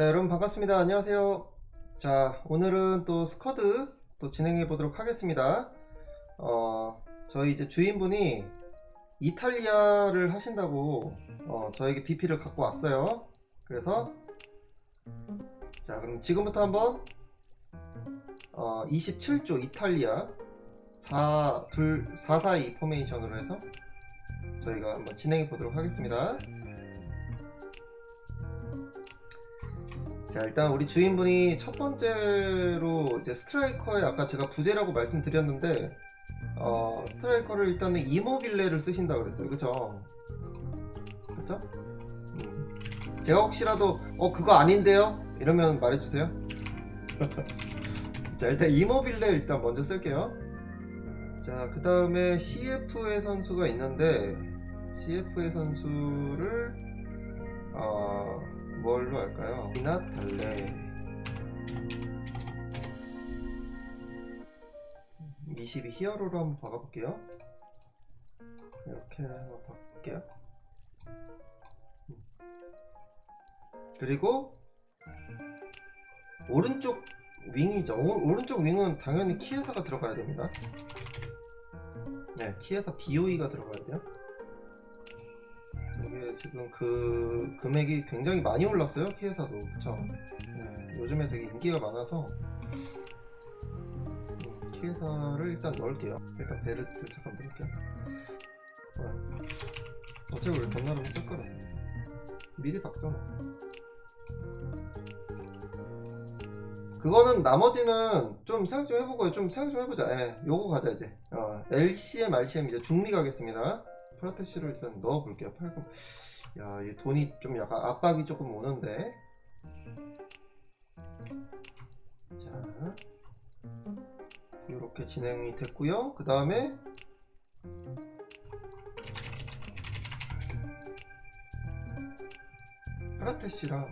자, 여러분 반갑습니다. 안녕하세요. 자, 오늘은 또 스쿼드 또 진행해 보도록 하겠습니다. 어, 저희 이제 주인분이 이탈리아를 하신다고 어, 저에게 BP를 갖고 왔어요. 그래서 자, 그럼 지금부터 한번 어, 27조 이탈리아 4, 2, 4, 4, 2 포메이션으로 해서 저희가 한번 진행해 보도록 하겠습니다. 자 일단 우리 주인분이 첫 번째로 이제 스트라이커에 아까 제가 부재라고 말씀드렸는데 어 스트라이커를 일단은 이모빌레를 쓰신다 그랬어요. 그죠 그죠 음. 제가 혹시라도 어 그거 아닌데요? 이러면 말해주세요. 자 일단 이모빌레 일단 먼저 쓸게요. 자그 다음에 CF의 선수가 있는데 CF의 선수를 어 뭘로 할까요? 이나 달래 미시비 히어로로 한번 박아볼게요. 이렇게 한번 바꿀게요. 음. 그리고 오른쪽 윙이죠. 오, 오른쪽 윙은 당연히 키에사가 들어가야 됩니다. 네 키에사 BOE가 들어가야 돼요 지금 그 금액이 굉장히 많이 올랐어요 키에사도. 그쵸? 네, 요즘에 되게 인기가 많아서 음, 키에사를 일단 넣을게요. 일단 베르트를 잠깐 넣을게요. 어, 어차피 우리 덤나르면 쓸 거라 미리 뭐 그거는 나머지는 좀 생각 좀 해보고 좀 생각 좀 해보자. 예, 요거 가자 이제. 어, LCM, RCM 이제 중미 가겠습니다 프라테시를 일단 넣어볼게요. 8금. 야, 이 돈이 좀 약간 압박이 조금 오는데. 자, 이렇게 진행이 됐고요. 그 다음에 프라테시랑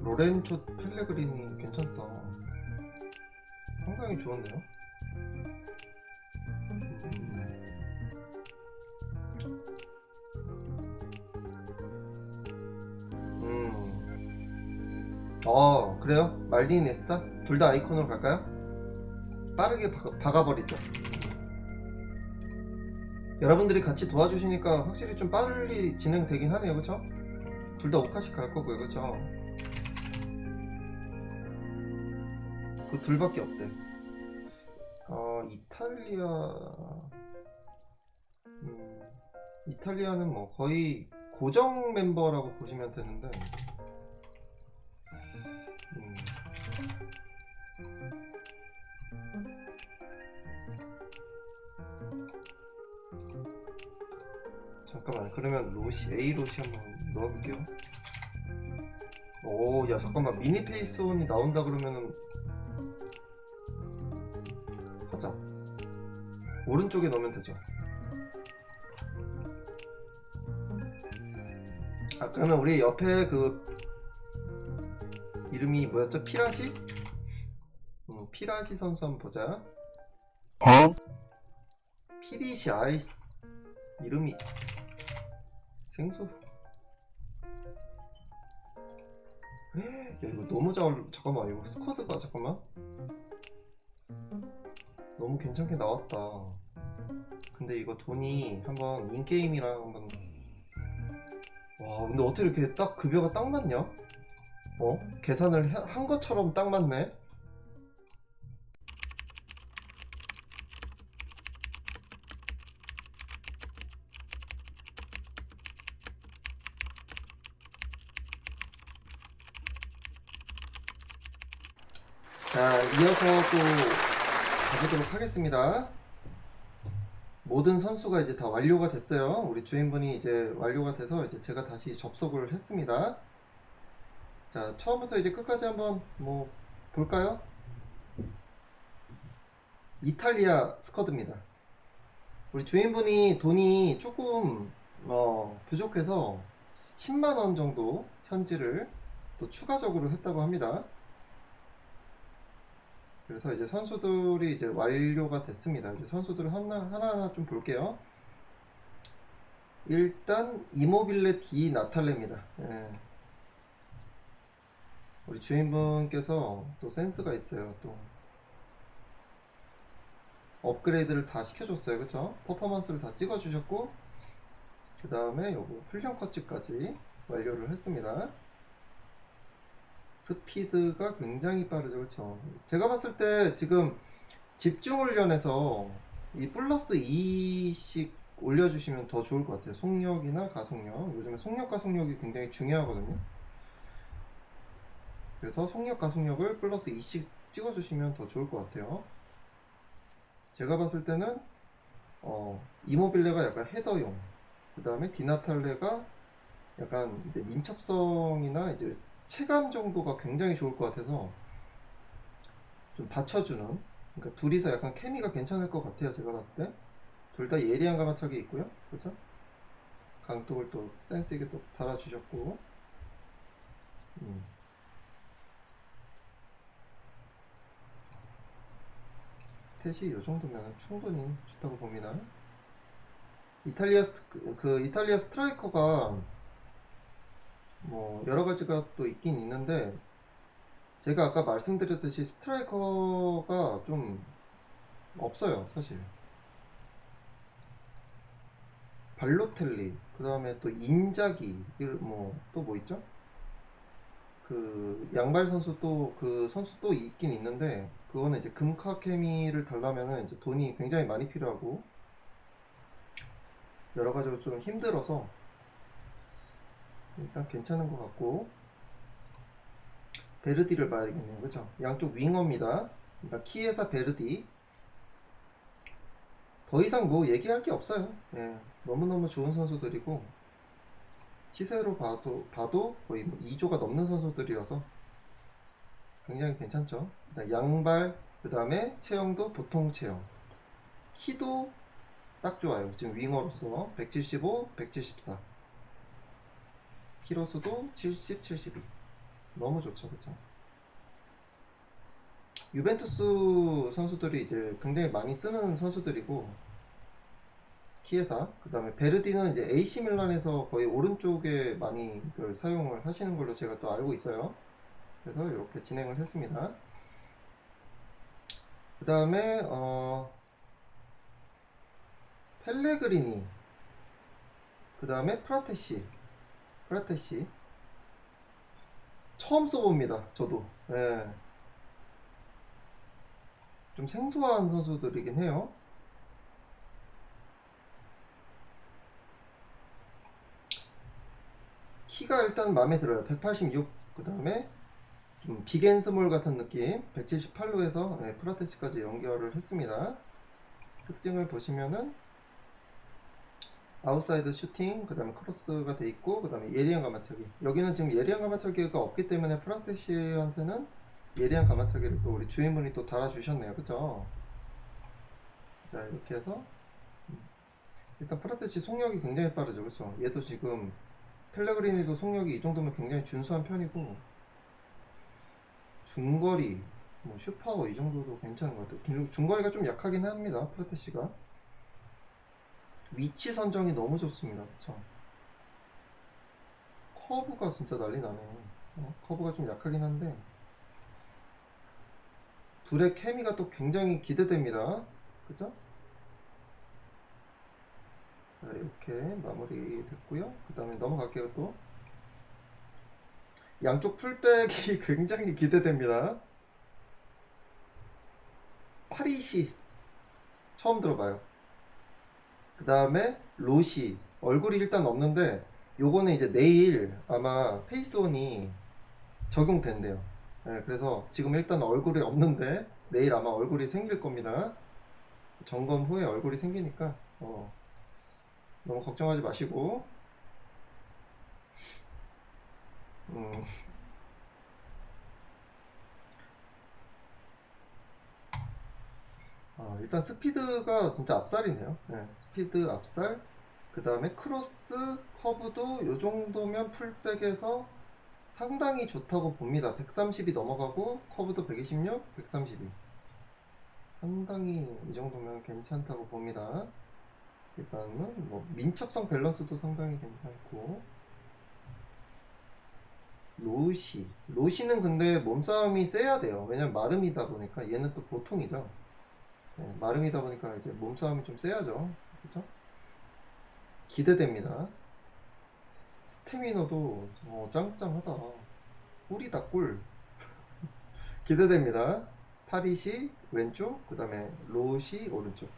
로렌초 펠레그린이 괜찮다. 상당히 좋은데요? 그래요? 말린 에스타? 둘 다 아이콘으로 갈까요? 빠르게 박아, 박아 버리죠. 여러분들이 같이 도와주시니까 확실히 좀 빨리 진행되긴 하네요, 그쵸? 둘 다 오카씩 갈 거고요, 그쵸? 그 둘밖에 없대. 어, 이탈리아. 음, 이탈리아는 뭐 거의 고정 멤버라고 보시면 되는데. 잠깐만, 그러면 로시, A 로시 한번 넣어볼게요. 오, 야, 잠깐만, 미니 페이스온이 나온다 그러면은 하자. 오른쪽에 넣으면 되죠. 아 그러면 우리 옆에 그 이름이 뭐였죠? 피라시? 음, 피라시 선수 한번 보자. 어? 피리시 아이 이름이 생소. 야 이거 너무 잘 잠깐만 이거 스쿼드가 잠깐만 너무 괜찮게 나왔다. 근데 이거 돈이 한번 인게임이랑 한번 와 근데 어떻게 이렇게 딱 급여가 딱 맞냐? 어? 계산을 해- 한 것처럼 딱 맞네? 자 이어서 또 가보도록 하겠습니다 모든 선수가 이제 다 완료가 됐어요. 우리 주인분이 이제 완료가 돼서 이제 제가 다시 접속을 했습니다. 자, 처음부터 이제 끝까지 한번 뭐 볼까요? 이탈리아 스쿼드입니다. 우리 주인분이 돈이 조금 어, 부족해서 10만 원 정도 현지를 또 추가적으로 했다고 합니다. 그래서 이제 선수들이 이제 완료가 됐습니다. 이제 선수들을 하나, 하나하나 좀 볼게요. 일단 이모빌레 디 나탈레입니다. 예. 우리 주인분께서 또 센스가 있어요. 또 업그레이드를 다 시켜줬어요. 그쵸? 퍼포먼스를 다 찍어주셨고 그 다음에 요거 훈련 컷즈까지 완료를 했습니다. 스피드가 굉장히 빠르죠. 그쵸? 제가 봤을 때 지금 집중 훈련에서 이 플러스 2씩 올려주시면 더 좋을 것 같아요. 속력이나 가속력. 요즘에 속력, 가속력이 굉장히 중요하거든요. 그래서 속력, 가속력을 플러스 2씩 찍어주시면 더 좋을 것 같아요. 제가 봤을 때는 어, 이모빌레가 약간 헤더용, 그 다음에 디나탈레가 약간 이제 민첩성이나 이제 체감 정도가 굉장히 좋을 것 같아서 좀 받쳐주는 그러니까 둘이서 약간 케미가 괜찮을 것 같아요 제가 봤을 때. 둘 다 예리한 가마차기 있고요. 그렇죠? 강독을 또 센스 있게 또 달아주셨고. 음. 스탯이 이 정도면 충분히 좋다고 봅니다. 이탈리아 스, 그, 그 이탈리아 스트라이커가 뭐 여러 가지가 또 있긴 있는데 제가 아까 말씀드렸듯이 스트라이커가 좀 없어요 사실. 발로텔리 그 다음에 또 인자기 뭐또뭐 있죠? 그 양발 선수 또 그 선수 또 있긴 있는데 그거는 이제 금카 케미를 달라면은 이제 돈이 굉장히 많이 필요하고 여러 가지로 좀 힘들어서 일단 괜찮은 것 같고. 베르디를 봐야겠네요. 그죠 양쪽 윙어입니다. 일단 키에사 베르디. 더 이상 뭐 얘기할 게 없어요. 예, 너무너무 좋은 선수들이고. 시세로 봐도, 봐도 거의 뭐 2조가 넘는 선수들이어서 굉장히 괜찮죠? 양발 그 다음에 체형도 보통 체형. 키도 딱 좋아요. 지금 윙어로서 175, 174 키로수도 70, 72 너무 좋죠 그쵸? 유벤투스 선수들이 이제 굉장히 많이 쓰는 선수들이고 키에사 그 다음에 베르디는 이제 AC 밀란에서 거의 오른쪽에 많이 그 사용을 하시는 걸로 제가 또 알고 있어요. 그래서 이렇게 진행을 했습니다. 그 다음에 어 펠레그리니 그 다음에 프라테시 프라테시 처음 써봅니다 저도. 예. 좀 생소한 선수들이긴 해요. 키가 일단 마음에 들어요. 186그 다음에 좀 빅앤스몰 같은 느낌 178로 해서 예, 프라테시까지 연결을 했습니다. 특징을 보시면은 아웃사이드 슈팅, 그 다음에 크로스가 돼 있고, 그 다음에 예리한 가마차기. 여기는 지금 예리한 가마차기가 없기 때문에 프라스테시한테는 예리한 가마차기를 또 우리 주인분이 또 달아주셨네요. 그쵸? 자, 이렇게 해서. 음. 일단 프라테시 속력이 굉장히 빠르죠. 그쵸? 얘도 지금 펠레그리니도 속력이 이 정도면 굉장히 준수한 편이고, 중거리, 뭐 슈파워 이 정도도 괜찮은 것 같아요. 중, 중거리가 좀 약하긴 합니다. 프라테시가. 위치 선정이 너무 좋습니다. 그쵸? 커브가 진짜 난리 나네. 어? 커브가 좀 약하긴 한데 둘의 케미가 또 굉장히 기대됩니다. 그죠? 자 이렇게 마무리 됐고요. 그 다음에 넘어갈게요 또. 양쪽 풀백이 굉장히 기대됩니다. 파리시 처음 들어봐요. 그 다음에 로시. 얼굴이 일단 없는데 요거는 이제 내일 아마 페이스온이 적용된대요. 네, 그래서 지금 일단 얼굴이 없는데 내일 아마 얼굴이 생길 겁니다. 점검 후에 얼굴이 생기니까 어, 너무 걱정하지 마시고. 음. 아, 일단 스피드가 진짜 앞살이네요. 네, 스피드 앞살. 그 다음에 크로스 커브도 요 정도면 풀백에서 상당히 좋다고 봅니다. 130이 넘어가고 커브도 126, 132. 상당히 이 정도면 괜찮다고 봅니다. 일단은 뭐 민첩성 밸런스도 상당히 괜찮고 로시 로시는 근데 몸싸움이 세야 돼요 왜냐면 마름이다 보니까 얘는 또 보통이죠 네, 마름이다 보니까 이제 몸싸움이 좀 세야죠. 그죠 기대됩니다. 스태미너도 어, 짱짱하다. 꿀이다 꿀. 기대됩니다. 파리시 왼쪽 그 다음에 로시 오른쪽.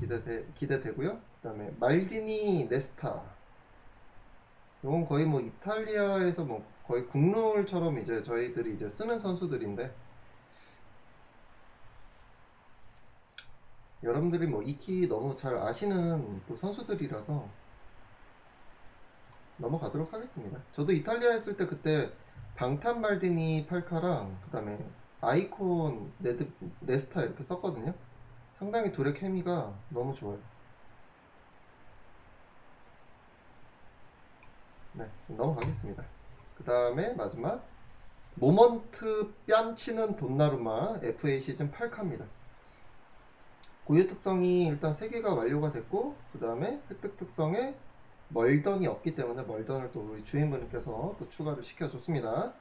기대돼, 기대되고요. 그 다음에 말디니 네스타. 이건 거의 뭐 이탈리아에서 뭐 거의 국룰처럼 이제 저희들이 이제 쓰는 선수들인데 여러분들이 뭐 익히 너무 잘 아시는 또 선수들이라서 넘어가도록 하겠습니다. 저도 이탈리아 했을 때 그때 방탄 말디니 팔카랑 그 다음에 아이콘 네드, 네스타 이렇게 썼거든요. 상당히 둘의 케미가 너무 좋아요. 네, 넘어가겠습니다. 그 다음에 마지막 모먼트 뺨치는 돈나루마 FA 시즌 8카입니다. 고유 특성이 일단 3개가 완료가 됐고 그 다음에 획득 특성에 멀던이 없기 때문에 멀던을 또 우리 주인분께서 또 추가를 시켜줬습니다.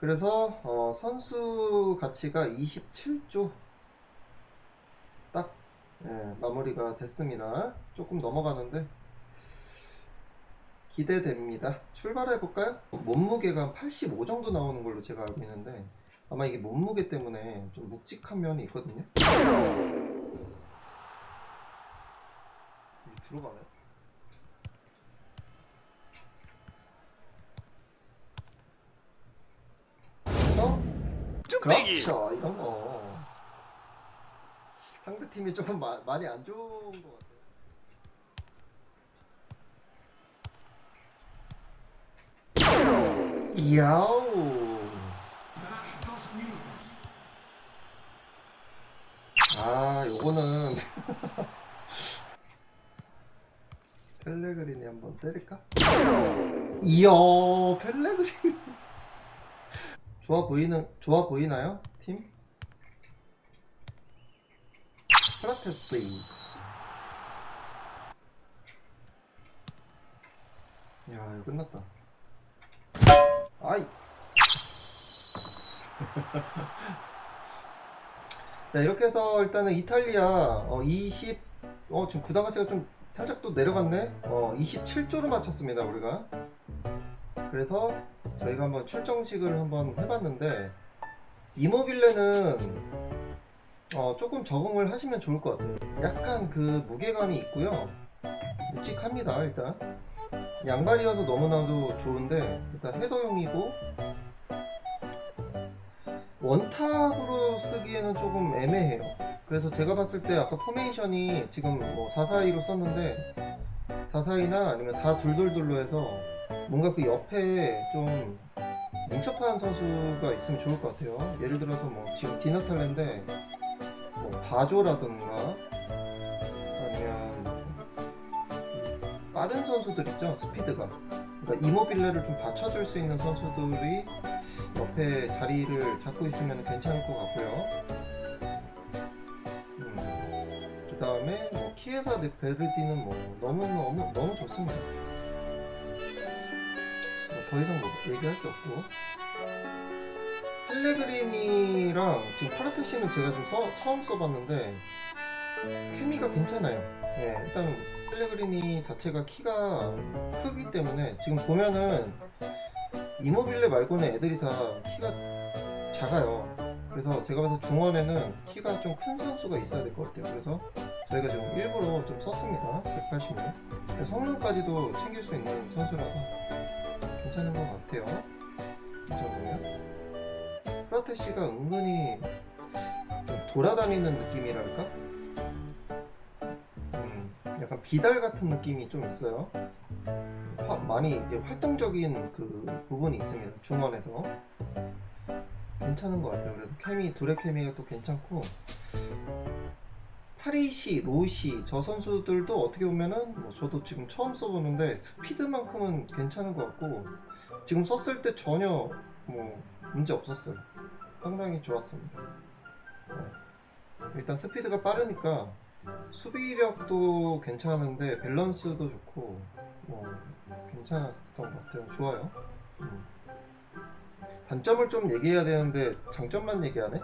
그래서 어, 선수 가치가 27조 딱 예, 마무리가 됐습니다. 조금 넘어가는데 기대됩니다. 출발해 볼까요? 몸무게가 한 85 정도 나오는 걸로 제가 알고 있는데 아마 이게 몸무게 때문에 좀 묵직한 면이 있거든요. 이게 들어가네. 어? 뚝배기 그렇죠 이런 거 상대 팀이 조금 마- 많이 안 좋은 것 같아요. 이야오 아 요거는 펠레그린이 한번 때릴까? 이야 펠레그린 좋아 보이는 좋아 보이나요 팀? 프라테스 야 이거 끝났다 아이 자 이렇게 해서 일단은 이탈리아 어, 20 어, 지금 구단 가치가 좀 살짝 또 내려갔네 어, 27조로 맞췄습니다 우리가 그래서 저희가 한번 출정식을 한번 해봤는데 이모빌레는 어, 조금 적응을 하시면 좋을 것 같아요. 약간 그 무게감이 있고요. 묵직합니다, 일단. 양발이어서 너무나도 좋은데, 일단 헤더용이고, 원탑으로 쓰기에는 조금 애매해요. 그래서 제가 봤을 때 아까 포메이션이 지금 뭐 442로 썼는데, 442나 아니면 422로 해서 뭔가 그 옆에 좀 민첩한 선수가 있으면 좋을 것 같아요. 예를 들어서 뭐 지금 디너탈렌데 뭐 바조라든가 아니면 이 빠른 선수들 있죠? 스피드가. 그러니까 이모빌레를 좀 받쳐줄 수 있는 선수들이 옆에 자리를 잡고 있으면 괜찮을 것 같고요 키에사 데 베르디는 뭐 너무 너무 너무 좋습니다 뭐더 이상 뭐 얘기할 게 없고 펠레그리니랑 지금 프라테시는 제가 좀 써- 처음 써봤는데 케미가 괜찮아요. 예, 일단 펠레그리니 자체가 키가 크기 때문에 지금 보면은 이모빌레 말고는 애들이 다 키가 작아요. 그래서 제가 봐서 중원에는 키가 좀 큰 선수가 있어야 될 것 같아요. 그래서 저희가 지금 일부러 좀 썼습니다. 180을. 성능까지도 챙길 수 있는 선수라서 괜찮은 것 같아요. 이 정도면. 프라테시가 은근히 좀 돌아다니는 느낌이랄까? 음, 약간 비달 같은 느낌이 좀 있어요. 화- 많이 이제 활동적인 그 부분이 있습니다. 중원에서. 괜찮은 것 같아요. 그래도 케미, 둘의 케미가 또 괜찮고. 파리시, 로시, 저 선수들도 어떻게 보면은 뭐 저도 지금 처음 써보는데 스피드만큼은 괜찮은 것 같고 지금 썼을 때 전혀 뭐 문제 없었어요. 상당히 좋았습니다. 네. 일단 스피드가 빠르니까 수비력도 괜찮은데 밸런스도 좋고 뭐 괜찮았던 것 같아요. 좋아요. 음. 단점을 좀 얘기해야 되는데 장점만 얘기하네.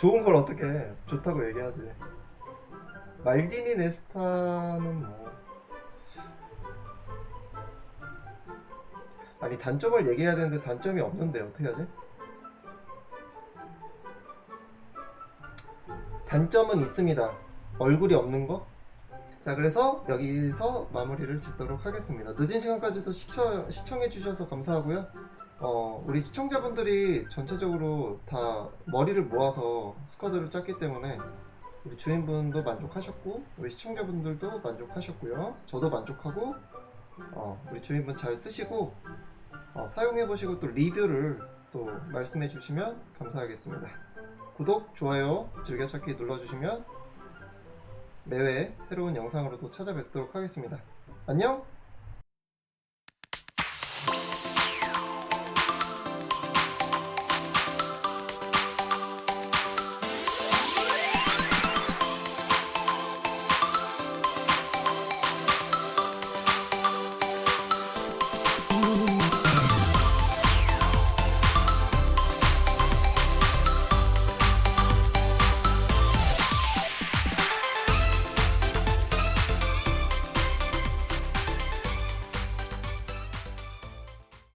좋은 걸 어떻게 해? 좋다고 얘기하지. 말디니 네스타는 뭐 아니 단점을 얘기해야 되는데 단점이 없는데 어떻게 하지? 단점은 있습니다. 얼굴이 없는 거. 자, 그래서 여기서 마무리를 짓도록 하겠습니다. 늦은 시간까지도 시청, 시청해주셔서 감사하고요. 어, 우리 시청자분들이 전체적으로 다 머리를 모아서 스쿼드를 짰기 때문에 우리 주인분도 만족하셨고, 우리 시청자분들도 만족하셨고요. 저도 만족하고, 어, 우리 주인분 잘 쓰시고, 어, 사용해 보시고 또 리뷰를 또 말씀해 주시면 감사하겠습니다. 구독, 좋아요, 즐겨찾기 눌러주시면 매회 새로운 영상으로 또 찾아뵙도록 하겠습니다. 안녕!